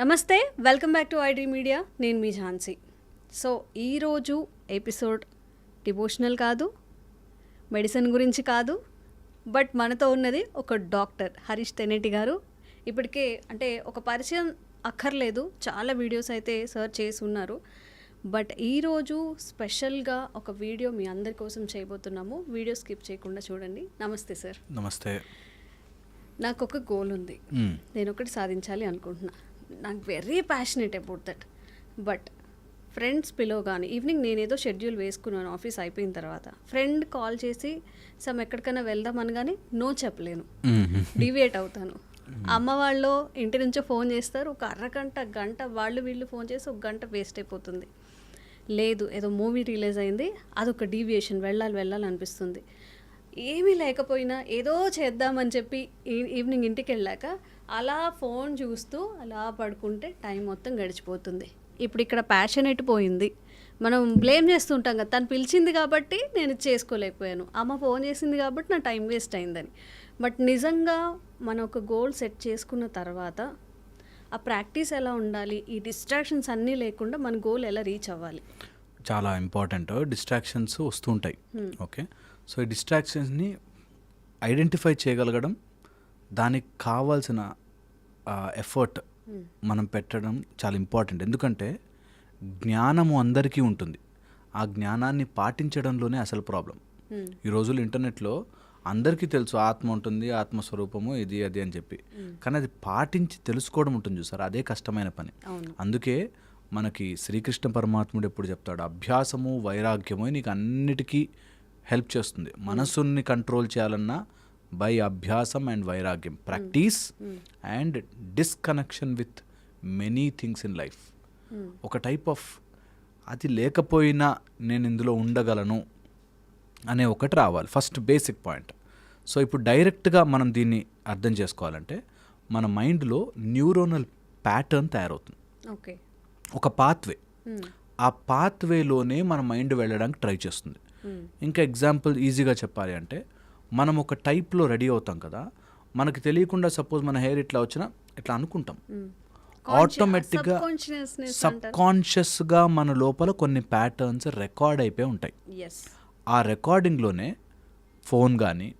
నమస్తే welcome back to ID media. నేను మీ ఝాన్సీ. సో ఈరోజు ఎపిసోడ్ డివోషనల్ కాదు మెడిసిన్ గురించి కాదు బట్ మనతో ఉన్నది ఒక డాక్టర్ హరీష్ తెనేటి గారు. ఇప్పటికే అంటే ఒక పరిచయం అక్కర్లేదు చాలా వీడియోస్ అయితే సర్చ్ చేసి ఉన్నారు. బట్ ఈరోజు స్పెషల్గా ఒక వీడియో మీ అందరి కోసం చేయబోతున్నాము. వీడియో స్కిప్ చేయకుండా చూడండి. నమస్తే సార్. నమస్తే. నాకు ఒక గోల్ ఉంది. నేను ఒకటి సాధించాలి అనుకుంటున్నా. నాకు very passionate about that but friends పిలవగానే ఈవినింగ్ నేనేదో షెడ్యూల్ వేసుకున్నాను ఆఫీస్ అయిపోయిన తర్వాత. ఫ్రెండ్ కాల్ చేసి సమ్ ఎక్కడికైనా వెళ్దాం అనగానే నో చెప్పలేను. డివియేట్ అవుతాను. అమ్మ వాళ్ళు ఇంటి నుంచో ఫోన్ చేస్తారు. ఒక అరగంట గంట వాళ్ళు వీళ్ళు ఫోన్ చేసి ఒక గంట వేస్ట్ అయిపోతుంది. లేదు ఏదో మూవీ రిలీజ్ అయింది. అదొక డీవియేషన్ వెళ్ళాలి వెళ్ళాలి అనిపిస్తుంది. ఏమీ లేకపోయినా ఏదో చేద్దామని చెప్పి ఈవినింగ్ ఇంటికి వెళ్ళాక అలా ఫోన్ చూస్తూ అలా పడుకుంటే టైం మొత్తం గడిచిపోతుంది. ఇప్పుడు ఇక్కడ ప్యాషన్ పోయింది. మనం బ్లేమ్ చేస్తుంటాం కదా తను పిలిచింది కాబట్టి నేను ఇది చేసుకోలేకపోయాను. అమ్మ ఫోన్ చేసింది కాబట్టి నా టైం వేస్ట్ అయిందని. బట్ నిజంగా మనం ఒక గోల్ సెట్ చేసుకున్న తర్వాత ఆ ప్రాక్టీస్ ఎలా ఉండాలి ఈ డిస్ట్రాక్షన్స్ అన్నీ లేకుండా మన గోల్ ఎలా రీచ్ అవ్వాలి? చాలా ఇంపార్టెంట్ డిస్ట్రాక్షన్స్ వస్తుంటాయి ఓకే సో ఈ డిస్ట్రాక్షన్స్ని ఐడెంటిఫై చేయగలగడం దానికి కావాల్సిన ఎఫర్ట్ మనం పెట్టడం చాలా ఇంపార్టెంట్ ఎందుకంటే జ్ఞానము అందరికీ ఉంటుంది. ఆ జ్ఞానాన్ని పాటించడంలోనే అసలు ప్రాబ్లం Hmm. ఈ రోజుల్లో ఇంటర్నెట్లో అందరికీ తెలుసు ఆత్మ ఉంటుంది ఆత్మస్వరూపము ఇది అది అని చెప్పి. కానీ అది పాటించి తెలుసుకోవడం ఉంటుంది చూసారు? అదే కష్టమైన పని. అందుకే మనకి శ్రీకృష్ణ పరమాత్ముడు ఎప్పుడు చెప్తాడు అభ్యాసము వైరాగ్యము నీకు అన్నిటికీ హెల్ప్ చేస్తుంది. మనసుని కంట్రోల్ చేయాలన్నా బై అభ్యాసం అండ్ వైరాగ్యం practice and disconnection with many things in life ఒక టైప్ ఆఫ్ అది లేకపోయినా నేను ఇందులో ఉండగలను అనే ఒకటి రావాలి. ఫస్ట్ బేసిక్ పాయింట్ సో ఇప్పుడు డైరెక్ట్గా మనం దీన్ని అర్థం చేసుకోవాలంటే మన మైండ్లో న్యూరోనల్ ప్యాటర్న్ తయారవుతుంది. ఓకే ఒక పాత్వే ఆ పాత్వేలోనే మన మైండ్ వెళ్ళడానికి ట్రై చేస్తుంది. ఇంకా ఎగ్జాంపుల్ ఈజీగా చెప్పాలి అంటే మనం ఒక టైప్లో రెడీ అవుతాం కదా మనకి తెలియకుండా సపోజ్ మన హెయిర్ ఇట్లా వచ్చినా ఇట్లా అనుకుంటాం. ఆటోమేటిక్గా Subconsciousness సబ్ కాన్షియస్గా మన లోపల కొన్ని ప్యాటర్న్స్ రికార్డ్ అయిపోయి ఉంటాయి. ఆ రికార్డింగ్లోనే ఫోన్ కానీ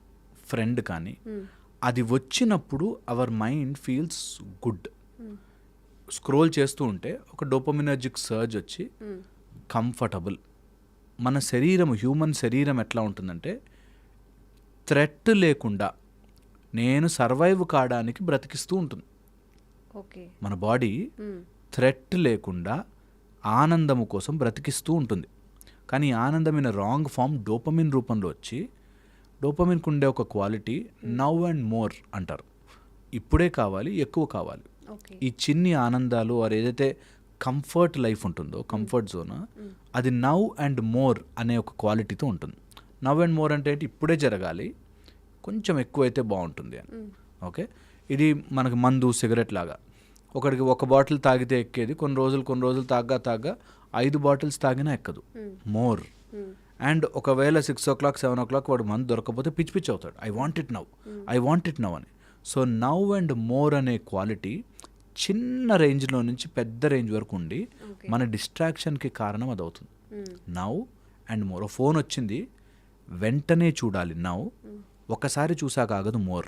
ఫ్రెండ్ కానీ అది వచ్చినప్పుడు our mind feels good scroll చేస్తూ ఉంటే ఒక డోపమినర్జిక్ సర్జ్ వచ్చి కంఫర్టబుల్ మన శరీరం హ్యూమన్ శరీరం ఎట్లా ఉంటుందంటే థ్రెట్ లేకుండా నేను సర్వైవ్ కావడానికి బ్రతికిస్తూ ఉంటుంది. ఓకే. మన బాడీ థ్రెట్ లేకుండా ఆనందము కోసం బ్రతికిస్తూ ఉంటుంది. కానీ ఈ ఆనందం ఇన్ రాంగ్ ఫామ్ డోపమిన్ రూపంలో వచ్చి డోపమిన్కి ఉండే ఒక క్వాలిటీ నవ్ అండ్ మోర్ అంటారు. ఇప్పుడే కావాలి ఎక్కువ కావాలి. ఈ చిన్ని ఆనందాలు వారు ఏదైతే కంఫర్ట్ లైఫ్ ఉంటుందో కంఫర్ట్ జోన్ అది నవ్ అండ్ మోర్ అనే ఒక క్వాలిటీతో ఉంటుంది. నవ్ అండ్ మోర్ అంటే ఏంటి? ఇప్పుడే జరగాలి. కొంచెం ఎక్కువైతే బాగుంటుంది అని. ఓకే? ఇది మనకి మందు సిగరెట్ లాగా. ఒకడికి ఒక బాటిల్ తాగితే ఎక్కేది. కొన్ని రోజులు కొన్ని రోజులు తాగ్గా తాగ్గా ఐదు బాటిల్స్ తాగినా ఎక్కదు. మోర్. అండ్ ఒకవేళ six o'clock seven o'clock వాడు మందు దొరకకపోతే పిచ్చి పిచ్చి అవుతాడు. I want it now I want it now అని. సో నవ్ అండ్ మోర్ అనే క్వాలిటీ చిన్న రేంజ్లో నుంచి పెద్ద రేంజ్ వరకు ఉండి. మన డిస్ట్రాక్షన్కి కారణం అది అవుతుంది నవ్ అండ్ మోర్. ఫోన్ వచ్చింది. వెంటనే చూడాలి. నవ్ ఒకసారి చూసాక ఆగదు మోర్.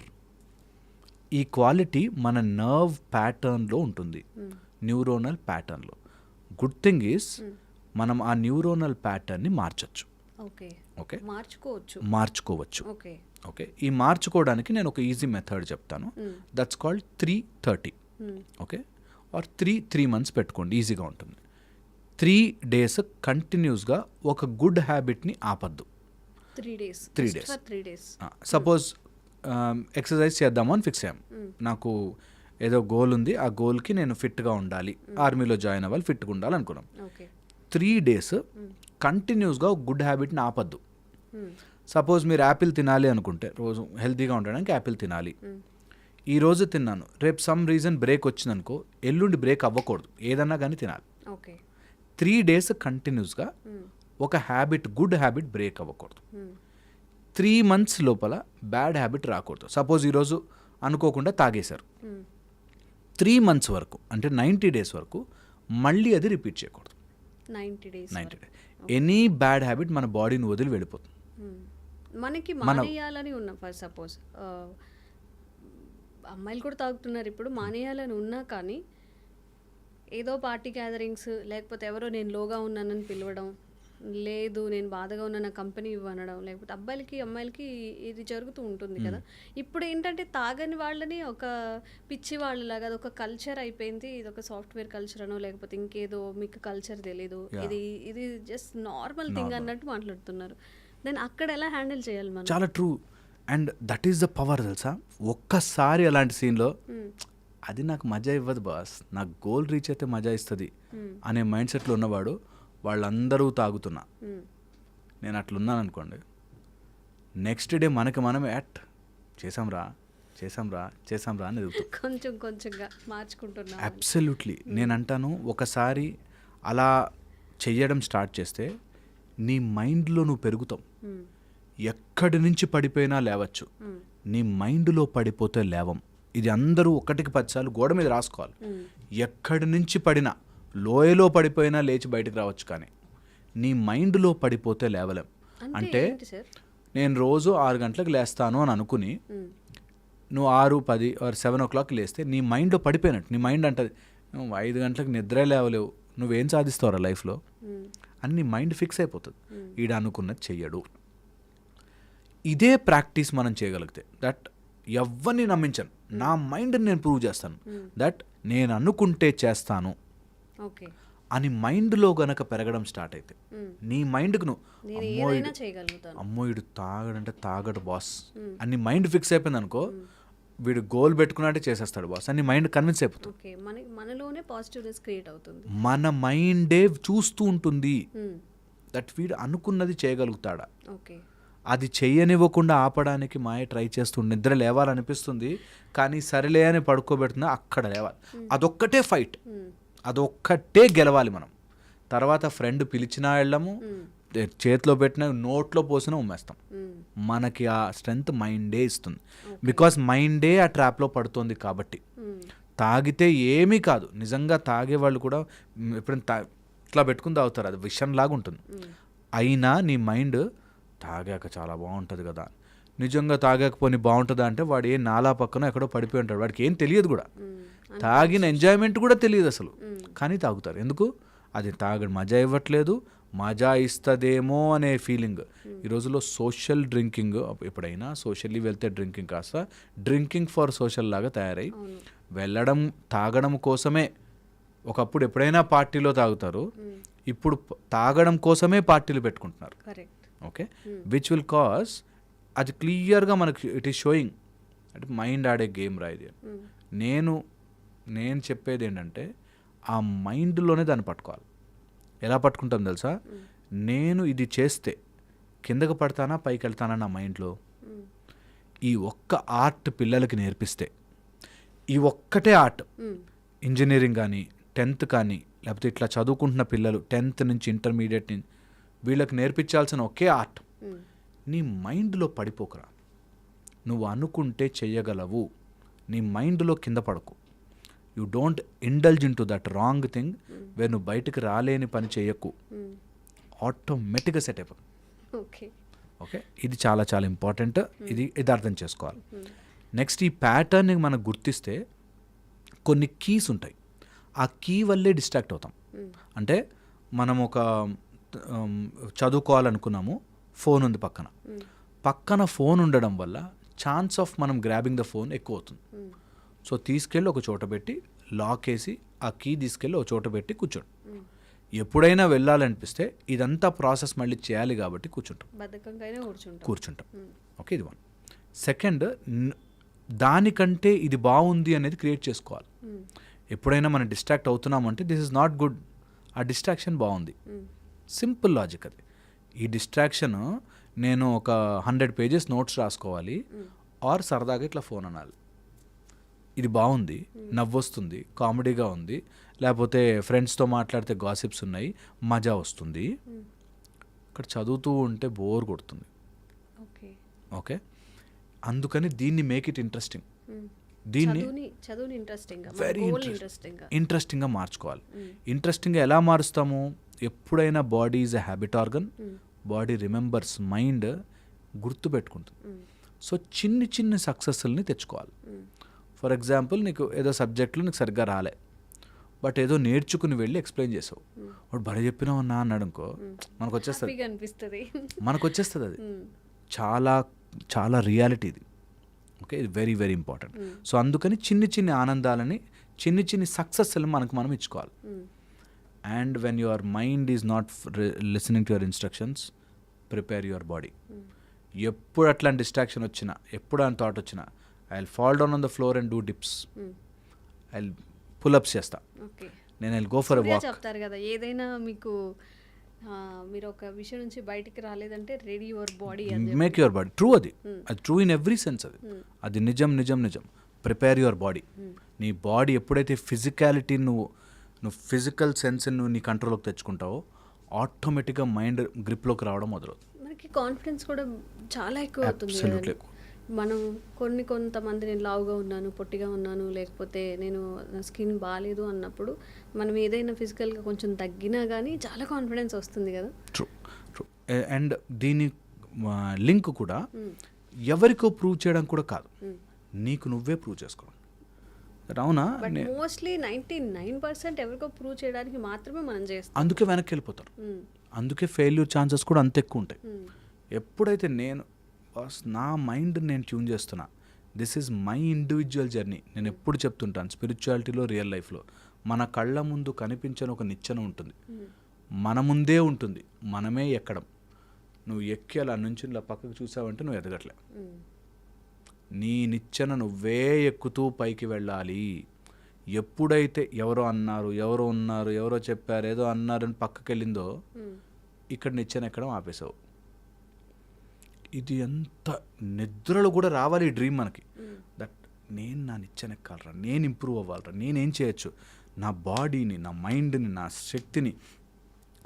ఈ క్వాలిటీ మన నర్వ్ ప్యాటర్న్లో ఉంటుంది. న్యూరోనల్ ప్యాటర్న్లో. గుడ్ థింగ్ ఈస్ మనం ఆ న్యూరోనల్ ప్యాటర్న్ని మార్చచ్చు. ఓకే. ఓకే? మార్చుకోవచ్చు. మార్చుకోవచ్చు. ఓకే. ఓకే? ఈ మార్చుకోవడానికి నేను ఒక ఈజీ మెథడ్ చెప్తాను. That's called three thirty. Okay? Or three three months పెట్టుకోండి. ఈజీగా ఉంటుంది. త్రీ డేస్ కంటిన్యూస్గా ఒక గుడ్ హ్యాబిట్ని ఆపద్దు. Three days days. For three days suppose exercise చేద్దాము అని ఫిక్స్ అయ్యాం. నాకు ఏదో గోల్ ఉంది. ఆ గోల్కి నేను ఫిట్గా ఉండాలి. ఆర్మీలో జాయిన్ అవ్వాలి ఫిట్గా ఉండాలి అనుకున్నాం. త్రీ డేస్ కంటిన్యూస్గా ఒక గుడ్ హ్యాబిట్ని ఆపద్దు. సపోజ్ మీరు యాపిల్ తినాలి అనుకుంటే రోజు హెల్తీగా ఉండడానికి యాపిల్ తినాలి. ఈ రోజు తిన్నాను. రేపు సమ్ రీజన్ బ్రేక్ వచ్చిందనుకో ఎల్లుండి బ్రేక్ అవ్వకూడదు. ఏదన్నా కానీ తినాలి. త్రీ డేస్ కంటిన్యూస్గా ఒక హ్యాబిట్ గుడ్ హ్యాబిట్ బ్రేక్ అవ్వకూడదు. త్రీ మంత్స్ లోపల బ్యాడ్ హ్యాబిట్ రాకూడదు. సపోజ్ ఈరోజు అనుకోకుండా తాగేశారు. త్రీ మంత్స్ వరకు అంటే నైంటీ డేస్ వరకు మళ్ళీ అది రిపీట్ చేయకూడదు. Ninety days ninety days any bad habit మన బాడీని వదిలి వెళ్ళిపోతుంది. మనకి మన- మానేయాలని ఉన్నా ఫర్ సపోజ్ అమ్మాయిలు కూడా తాగుతున్నారు ఇప్పుడు మానేయాలని ఉన్నా కానీ ఏదో పార్టీ గ్యాదరింగ్స్ లేకపోతే ఎవరో నేను లోగా ఉన్నానని పిలవడం లేదు నేను బాధగా ఉన్న నా కంపెనీ ఇవ్వనడం లేకపోతే అబ్బాయిలకి అమ్మాయిలకి ఇది జరుగుతూ ఉంటుంది కదా. ఇప్పుడు ఏంటంటే తాగని వాళ్ళని ఒక పిచ్చి వాళ్ళలాగా అది ఒక కల్చర్ అయిపోయింది. ఇది ఒక సాఫ్ట్వేర్ కల్చర్ అనో లేకపోతే ఇంకేదో మీకు కల్చర్ తెలీదు. ఇది ఇది జస్ట్ నార్మల్ థింగ్. అన్నట్టు మాట్లాడుతున్నారు. దెన్ అక్కడ ఎలా హ్యాండిల్ చేయాలి మనం? చాలా true and that is the power తెలుసా? ఒక్కసారి అలాంటి సీన్లో. అది నాకు మజా ఇవ్వదు బాస్ నాకు గోల్ రీచ్ అయితే మజా ఇస్తుంది. అనే మైండ్ సెట్లో ఉన్నవాడు వాళ్ళందరూ తాగుతున్నా. నేను అట్లున్నాను అనుకోండి నెక్స్ట్ డే మనకి మనమే యాట్ చేసాంరా చేసాంరా చేసాంరా అని కొంచెం కొంచెంగా మార్చుకుంటున్నాం. అబ్సల్యూట్లీ నేను అంటాను ఒకసారి అలా చెయ్యడం స్టార్ట్ చేస్తే నీ మైండ్లో నువ్వు పెరుగుతావు. ఎక్కడి నుంచి పడిపోయినా లేవచ్చు. నీ మైండ్లో పడిపోతే లేవం. ఇది అందరూ ఒకటికి పదిసార్లు గోడ మీద రాసుకోవాలి. ఎక్కడి నుంచి పడినా లోయలో పడిపోయినా లేచి బయటకు రావచ్చు కానీ నీ మైండ్లో పడిపోతే లేవలేం అంటే నేను రోజు ఆరు గంటలకు లేస్తాను అని అనుకుని. నువ్వు ఆరు పది ఆర్ సెవెన్ ఓ క్లాక్ లేస్తే నీ మైండ్లో పడిపోయినట్టు నీ మైండ్ అంటది నువ్వు ఐదు గంటలకు నిద్రే లేవలేవు నువ్వేం సాధిస్తావురా లైఫ్లో. అని నీ మైండ్ ఫిక్స్ అయిపోతుంది. ఈడ అనుకున్నది చెయ్యడు ఇదే ప్రాక్టీస్ మనం చేయగలిగితే దట్ ఎవరిని నమ్మించను నా మైండ్ని నేను ప్రూవ్ చేస్తాను. దట్ నేను అనుకుంటే చేస్తాను అని మైండ్లో గనక పెరగడం స్టార్ట్ అయితే. నీ మైండ్కి నువ్వు అమ్మో వీడు తాగడంటే తాగడు బాస్. అని మైండ్ ఫిక్స్ అయిపోయింది అనుకో వీడు గోల్ పెట్టుకున్నట్టే చేసేస్తాడు బాస్ అని మైండ్ కన్విన్స్ అయిపోతుంది. మన మనలోనే పాజిటివ్నెస్ క్రియేట్ అవుతుంది. మన మైండే చూస్తూ ఉంటుంది. దట్ వీడు అనుకున్నది చేయగలుగుతాడా? ఓకే. అది చెయ్యనివ్వకుండా ఆపడానికి మాయ ట్రై చేస్తూ నిద్ర లేవాలనిపిస్తుంది. కానీ సరిలే అని పడుకోబెడుతున్నా అక్కడ లేవాలి. అదొక్కటే ఫైట్. అదొక్కటే గెలవాలి మనం. తర్వాత ఫ్రెండ్ పిలిచినా వెళ్ళము. చేతిలో పెట్టిన నోట్లో పోసినా ఉమ్మేస్తాం. మ్మ్. మనకి ఆ స్ట్రెంగ్త్ మైండే ఇస్తుంది. బికాస్ మైండే ఆ ట్రాప్లో పడుతుంది కాబట్టి. తాగితే ఏమీ కాదు. నిజంగా తాగే వాళ్ళు కూడా ఎప్పుడైనా తా ఇట్లా పెట్టుకుని తాగుతారు. అది విషయం లాగా ఉంటుంది. అయినా నీ మైండ్ తాగాక చాలా బాగుంటుంది కదా. నిజంగా తాగాకపోని బాగుంటుందా అంటే వాడు ఏ నాలా పక్కన ఎక్కడో పడిపోయి ఉంటాడు. వాడికి ఏం తెలియదు కూడా. తాగిన ఎంజాయ్మెంట్ కూడా తెలియదు అసలు. కానీ తాగుతారు. ఎందుకు? అది తాగడం. మజా ఇవ్వట్లేదు. మజా ఇస్తుందేమో అనే ఫీలింగ్ ఈ రోజుల్లో సోషల్ డ్రింకింగ్ ఎప్పుడైనా సోషల్లీ వెళ్తే డ్రింకింగ్ కాస్త డ్రింకింగ్ ఫర్ సోషల్ లాగా తయారై వెళ్ళడం తాగడం కోసమే. ఒకప్పుడు ఎప్పుడైనా పార్టీలో తాగుతారు. ఇప్పుడు తాగడం కోసమే పార్టీలు పెట్టుకుంటున్నారు. ఓకే? విచ్ విల్ కాజ్ అది క్లియర్గా మనకి ఇట్ ఈస్ షోయింగ్ అంటే మైండ్ ఆడే గేమ్ రా ఇది. నేను నేను చెప్పేది ఏంటంటే ఆ మైండ్లోనే దాన్ని పట్టుకోవాలి. ఎలా పట్టుకుంటాం తెలుసా? నేను ఇది చేస్తే కిందకు పడతానా పైకి వెళ్తానా నా మైండ్లో. ఈ ఒక్క ఆర్ట్ పిల్లలకి నేర్పిస్తే ఈ ఒక్కటే ఆర్ట్. ఇంజనీరింగ్ కానీ టెన్త్ కానీ లేకపోతే ఇట్లా చదువుకుంటున్న పిల్లలు టెన్త్ నుంచి ఇంటర్మీడియట్ నుంచి వీళ్ళకి నేర్పించాల్సిన ఒకే ఆర్ట్. నీ మైండ్లో పడిపోకరా. నువ్వు అనుకుంటే చెయ్యగలవు నీ మైండ్లో కింద పడకు. You don't indulge in to that wrong thing way నువ్వు బయటకు రాలేని పని చేయకు. ఆటోమేటిక్గా సెట్ అయిపోతుంది ఓకే ఓకే ఇది చాలా చాలా ఇంపార్టెంట్ ఇది ఇది అర్థం చేసుకోవాలి మ్మ్. నెక్స్ట్ ఈ ప్యాటర్న్ని మనం గుర్తిస్తే కొన్ని కీస్ ఉంటాయి ఆ కీ వల్లే డిస్ట్రాక్ట్ అవుతాం మ్మ్. అంటే మనం ఒక చదువుకోవాలనుకున్నాము ఫోన్ ఉంది పక్కన. పక్కన ఫోన్ ఉండడం వల్ల ఛాన్స్ ఆఫ్ మనం గ్రాబింగ్ ద ఫోన్ ఎక్కువ అవుతుంది. సో తీసుకెళ్ళి ఒక చోట పెట్టి లాక్ వేసి ఆ కీ తీసుకెళ్ళి ఒక చోట పెట్టి కూర్చోండి. ఎప్పుడైనా వెళ్ళాలనిపిస్తే ఇదంతా ప్రాసెస్ మళ్ళీ చేయాలి కాబట్టి కూర్చుంటాం. కూర్చుంటాం. ఓకే ఇది వన్. సెకండ్ దానికంటే ఇది బాగుంది అనేది క్రియేట్ చేసుకోవాలి. ఎప్పుడైనా మనం డిస్ట్రాక్ట్ అవుతున్నామంటే దిస్ ఇస్ నాట్ గుడ్. ఆ డిస్ట్రాక్షన్ బాగుంది. సింపుల్ లాజిక్ అది. ఈ డిస్ట్రాక్షన్ నేను ఒక హండ్రెడ్ పేజెస్ నోట్స్ రాసుకోవాలి. ఆర్ సరదాగా ఇట్లా ఫోన్ అనాలి. ఇది బాగుంది నవ్వొస్తుంది కామెడీగా ఉంది. లేకపోతే ఫ్రెండ్స్తో మాట్లాడితే గాసిప్స్ ఉన్నాయి మజా వస్తుంది. ఇక్కడ చదువుతూ ఉంటే బోర్ కొడుతుంది. ఓకే. ఓకే? అందుకని దీన్ని మేక్ ఇట్ ఇంట్రెస్టింగ్. దీన్ని చదువుని చదువుని ఇంట్రెస్టింగ్ వెరీ ఇంట్రెస్టింగ్గా మార్చుకోవాలి. ఇంట్రెస్టింగ్గా ఎలా మారుస్తాము? ఎప్పుడైనా body is a habit organ body remembers mind గుర్తుపెట్టుకుంటుంది so చిన్ని చిన్ని సక్సెస్ని తెచ్చుకోవాలి. ఫర్ ఎగ్జాంపుల్ నీకు ఏదో సబ్జెక్టులో నీకు సరిగ్గా రాలే బట్ ఏదో నేర్చుకుని వెళ్ళి ఎక్స్ప్లెయిన్ చేసావు. వాడు బలి చెప్పినావు నా అన్నాడు అనుకో మనకు వచ్చేస్తుంది అనిపిస్తుంది. మనకు వచ్చేస్తుంది అది చాలా చాలా రియాలిటీ ఇది. ఓకే ఇది వెరీ వెరీ ఇంపార్టెంట్ సో అందుకని చిన్ని చిన్ని ఆనందాలని చిన్ని చిన్ని సక్సెస్ని మనకు మనం ఇచ్చుకోవాలి. And when your mind is not listening to your instructions prepare your body ఎప్పుడు అట్లాంటి డిస్ట్రాక్షన్ వచ్చినా ఎప్పుడు అని థాట్ వచ్చినా I will fall down on the floor and do dips I pullups చేస్తా. నేను ఐ గో ఫర్ వాక్ చెప్తారు కదా ఏదైనా మీకు మీరు ఒక విషయం నుంచి బయటికి రాలేదంటే ready your body make your body true అది. అది ట్రూ ఇన్ ఎవ్రీ సెన్స్ అది. అది నిజం నిజం నిజం. ప్రిపేర్ యువర్ బాడీ నీ బాడీ ఎప్పుడైతే ఫిజికాలిటీ నువ్వు నువ్వు ఫిజికల్ సెన్స్ నువ్వు నీ కంట్రోల్లోకి తెచ్చుకుంటావో ఆటోమేటిక్గా మైండ్ గ్రిప్లోకి రావడం మొదలవుతుంది. మనకి కాన్ఫిడెన్స్ కూడా చాలా ఎక్కువ అవుతుంది. మనం కొన్ని కొంతమంది నేను లావుగా ఉన్నాను పొట్టిగా ఉన్నాను లేకపోతే నేను నా స్కిన్ బాగాలేదు అన్నప్పుడు మనం ఏదైనా ఫిజికల్గా కొంచెం తగ్గినా కానీ చాలా కాన్ఫిడెన్స్ వస్తుంది కదా. True true. అండ్ దీని లింక్ కూడా ఎవరికో ప్రూవ్ చేయడం కూడా కాదు. నీకు నువ్వే ప్రూవ్ చేసుకోవడం. అవునా? మోస్ట్లీ నైంటీ నైన్ పర్సెంట్ ఎవరికో ప్రూవ్ చేయడానికి మాత్రమే మనం చేస్తాం. అందుకే వెనక్కి వెళ్ళిపోతారు. అందుకే ఫెయిల్యూర్ ఛాన్సెస్ కూడా అంత ఎక్కువ ఉంటాయి. ఎప్పుడైతే నేను నా మైండ్ నేను ట్యూన్ చేస్తున్నా. This is my individual journey నేను ఎప్పుడు చెప్తుంటాను స్పిరిచువాలిటీలో రియల్ లైఫ్లో మన కళ్ళ ముందు కనిపించని ఒక నిచ్చెన ఉంటుంది. మన ముందే ఉంటుంది. మనమే ఎక్కడం. నువ్వు ఎక్కి అలా నుంచి ఇలా పక్కకు చూసావంటే నువ్వు ఎదగట్లే. మ్మ్. నీ నిచ్చెన నువ్వే ఎక్కుతూ పైకి వెళ్ళాలి. ఎప్పుడైతే ఎవరో అన్నారు ఎవరో ఉన్నారు ఎవరో చెప్పారు ఏదో అన్నారు అని పక్కకి వెళ్ళిందో మ్మ్. ఇక్కడ నిచ్చెన ఎక్కడం ఆపేసావు. ఇది ఎంత నిద్రలో కూడా రావాలి ఈ డ్రీమ్ మనకి. దట్ నేను నా నిచ్చెన ఎక్కాలరా నేను ఇంప్రూవ్ అవ్వాలరా నేనేం చేయొచ్చు? నా బాడీని నా మైండ్ని నా శక్తిని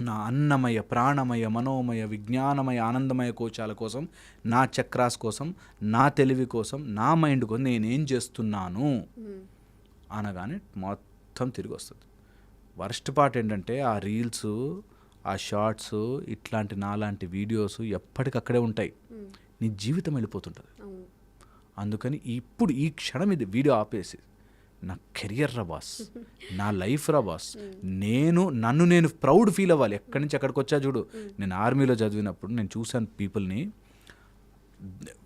నా అన్నమయ ప్రాణమయ మనోమయ విజ్ఞానమయ ఆనందమయ కోశాల కోసం నా చక్రాస్ కోసం నా తెలివి కోసం నా మైండ్ కోసం నేనేం చేస్తున్నాను. అనగానే మొత్తం తిరిగి వస్తుంది. వర్స్ట్ పార్ట్ ఏంటంటే ఆ రీల్స్ ఆ షార్ట్స్ ఇట్లాంటి నాలాంటి వీడియోస్ ఎప్పటికక్కడే ఉంటాయి. నీ జీవితం వెళ్ళిపోతుంటుంది. అందుకని ఇప్పుడు ఈ క్షణం ఇది వీడియో ఆపేసి నా కెరియర్ రా బాస్ నా లైఫ్ రా బాస్ నేను నన్ను నేను ప్రౌడ్ ఫీల్ అవ్వాలి. ఎక్కడి నుంచి ఎక్కడికి వచ్చా చూడు. నేను ఆర్మీలో చదివినప్పుడు నేను చూశాను పీపుల్ని.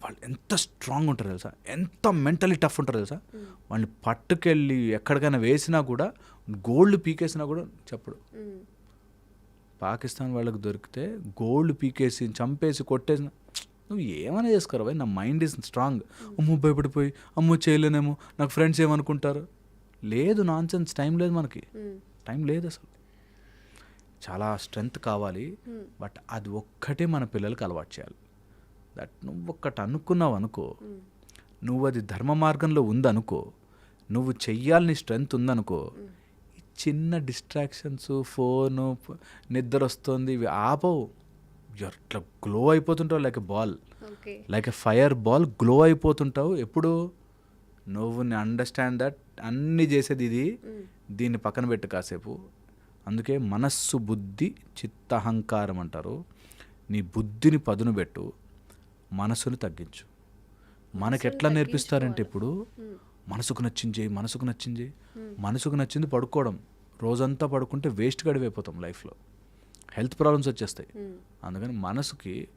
వాళ్ళు ఎంత స్ట్రాంగ్ ఉంటారు తెలుసా? ఎంత మెంటలీ టఫ్ ఉంటారు తెలుసా? వాళ్ళని పట్టుకెళ్ళి ఎక్కడికైనా వేసినా కూడా గోల్డ్ పీకేసినా కూడా చెప్పడు. పాకిస్తాన్ వాళ్ళకి దొరికితే గోల్డ్ పీకేసి చంపేసి కొట్టేసిన నువ్వు ఏమైనా చేసుకోరా భయ్? నా మైండ్ ఈజ్ స్ట్రాంగ్. అమ్మో భయపడిపోయి అమ్మో చేయలేనేమో నాకు ఫ్రెండ్స్ ఏమనుకుంటారు? లేదు నాన్ సెన్స్ టైం లేదు మనకి. టైం లేదు అసలు. చాలా స్ట్రెంగ్త్ కావాలి బట్ అది ఒక్కటే మన పిల్లలకి అలవాటు చేయాలి. దట్ నువ్వు ఒక్కటి అనుకున్నావు అనుకో. నువ్వు అది ధర్మ మార్గంలో ఉందనుకో. నువ్వు చెయ్యాలని స్ట్రెంగ్త్ ఉందనుకో. చిన్న డిస్ట్రాక్షన్స్ ఫోను నిద్ర వస్తుంది ఇవి ఆపవు. ఇట్లా glow అయిపోతుంటావు like ball like a fire ball glow అయిపోతుంటావు. ఎప్పుడు? నువ్వు అండర్స్టాండ్ దట్ అన్నీ చేసేది ఇది. దీన్ని పక్కన పెట్టు కాసేపు. అందుకే మనస్సు బుద్ధి చిత్తహంకారం అంటారు. నీ బుద్ధిని పదును పెట్టు. మనసుని తగ్గించు. మనకి ఎట్లా నేర్పిస్తారంటే ఇప్పుడు మనసుకు నచ్చింది మనసుకు నచ్చింది చేయి. మనసుకు నచ్చింది పడుకోవడం. రోజంతా పడుకుంటే వేస్ట్ గడివైపోతాం లైఫ్లో. హెల్త్ ప్రాబ్లమ్స్ వచ్చేస్తాయి. అందుకని మనసుకి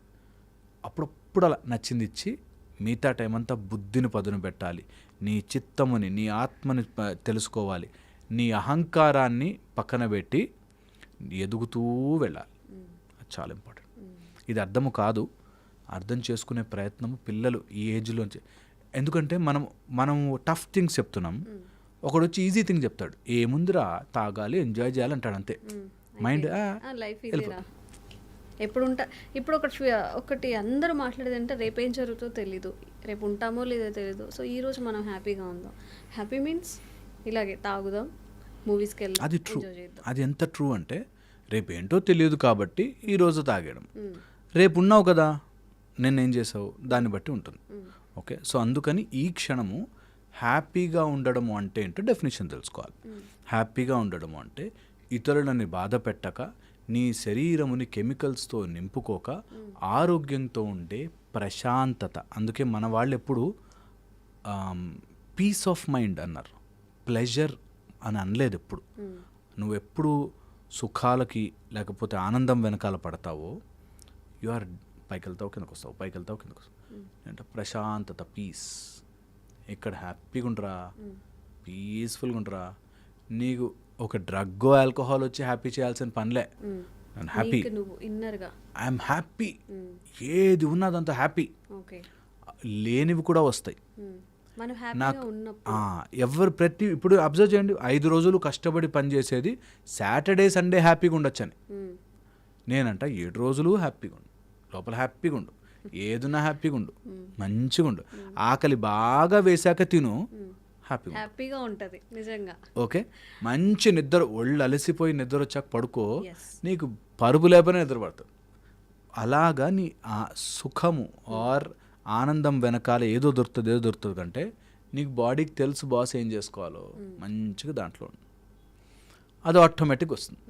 అప్పుడప్పుడు అలా నచ్చింది ఇచ్చి మిగతా టైం అంతా బుద్ధిని పదును పెట్టాలి. నీ చిత్తముని నీ ఆత్మని తెలుసుకోవాలి. నీ అహంకారాన్ని పక్కన పెట్టి ఎదుగుతూ వెళ్ళాలి. అది చాలా ఇంపార్టెంట్ ఇది అర్థము కాదు. అర్థం చేసుకునే ప్రయత్నం పిల్లలు ఈ ఏజ్లోంచి ఎందుకంటే మనం మనం టఫ్ థింగ్స్ చెప్తున్నాం. ఒకడు వచ్చి ఈజీ థింగ్ చెప్తాడు. ఏముందిరా తాగాలి ఎంజాయ్ చేయాలి అంటాడు అంతే మైండ్ లైఫ్ ఎప్పుడు ఉంటా ఇప్పుడు ఒకటి ఒకటి అందరూ మాట్లాడేది అంటే రేపు ఏం జరుగుతుందో తెలీదు. రేపు ఉంటామో లేదో తెలీదు. సో ఈ రోజు మనం హ్యాపీగా ఉందాం. హ్యాపీ మీన్స్ ఇలాగే తాగుదాం మూవీస్కి వెళ్దాం అది ట్రూ అది ఎంత ట్రూ అంటే రేపు ఏంటో తెలియదు కాబట్టి ఈరోజు తాగేయడం. రేపు ఉన్నావు కదా నిన్న ఏం చేసావు? దాన్ని బట్టి ఉంటుంది. ఓకే? సో అందుకని ఈ క్షణము హ్యాపీగా ఉండడము అంటే ఏంటో డెఫినేషన్ తెలుసుకోవాలి. హ్యాపీగా ఉండడము అంటే ఇతరులని బాధ పెట్టక నీ శరీరముని కెమికల్స్తో నింపుకోక ఆరోగ్యంతో ఉండే ప్రశాంతత. అందుకే మన వాళ్ళు ఎప్పుడు పీస్ ఆఫ్ మైండ్ అన్నారు. ప్లెజర్ అని అనలేదు ఎప్పుడు. నువ్వు ఎప్పుడు సుఖాలకి లేకపోతే ఆనందం వెనకాల పడతావో యు ఆర్ పైకి వెళ్తావు కిందకు వస్తావు పైకి వెళ్తావు కిందకు వస్తావు అంటే ప్రశాంతత పీస్ ఇక్కడ హ్యాపీగా ఉండరా. పీస్ఫుల్గా ఉండరా. నీకు ఒక డ్రగ్ ఆల్కహాల్ వచ్చి హ్యాపీ చేయాల్సిన పనిలే. నేను హ్యాపీ. I'm happy. ఏది ఉన్నదంతా హ్యాపీ. ఓకే. లేనివి కూడా వస్తాయి. నాకు ఎవరు ప్రతి ఇప్పుడు అబ్జర్వ్ చేయండి. ఐదు రోజులు కష్టపడి పనిచేసేది సాటర్డే సండే హ్యాపీగా ఉండొచ్చని. నేనంట ఏడు రోజులు హ్యాపీగా ఉండు. లోపల హ్యాపీగా ఉండు. ఏదున్నా హ్యాపీగా ఉండు మంచిగా ఉండు ఆకలి బాగా వేశాక తిను హ్యాపీగా. హ్యాపీగా ఉంటుంది నిజంగా. ఓకే? మంచి నిద్ర ఒళ్ళు అలసిపోయి నిద్ర వచ్చాక పడుకో. నీకు పరుపు లేపనే నిద్ర పడుతుంది అలాగా నీ ఆ సుఖము ఆర్ ఆనందం వెనకాల ఏదో దొరుకుతుంది ఏదో దొరుకుతుంది కంటే నీకు బాడీకి తెలుసు బాస్ ఏం చేసుకోవాలో. మంచిగా దాంట్లో ఉండు. అది ఆటోమేటిక్ వస్తుంది.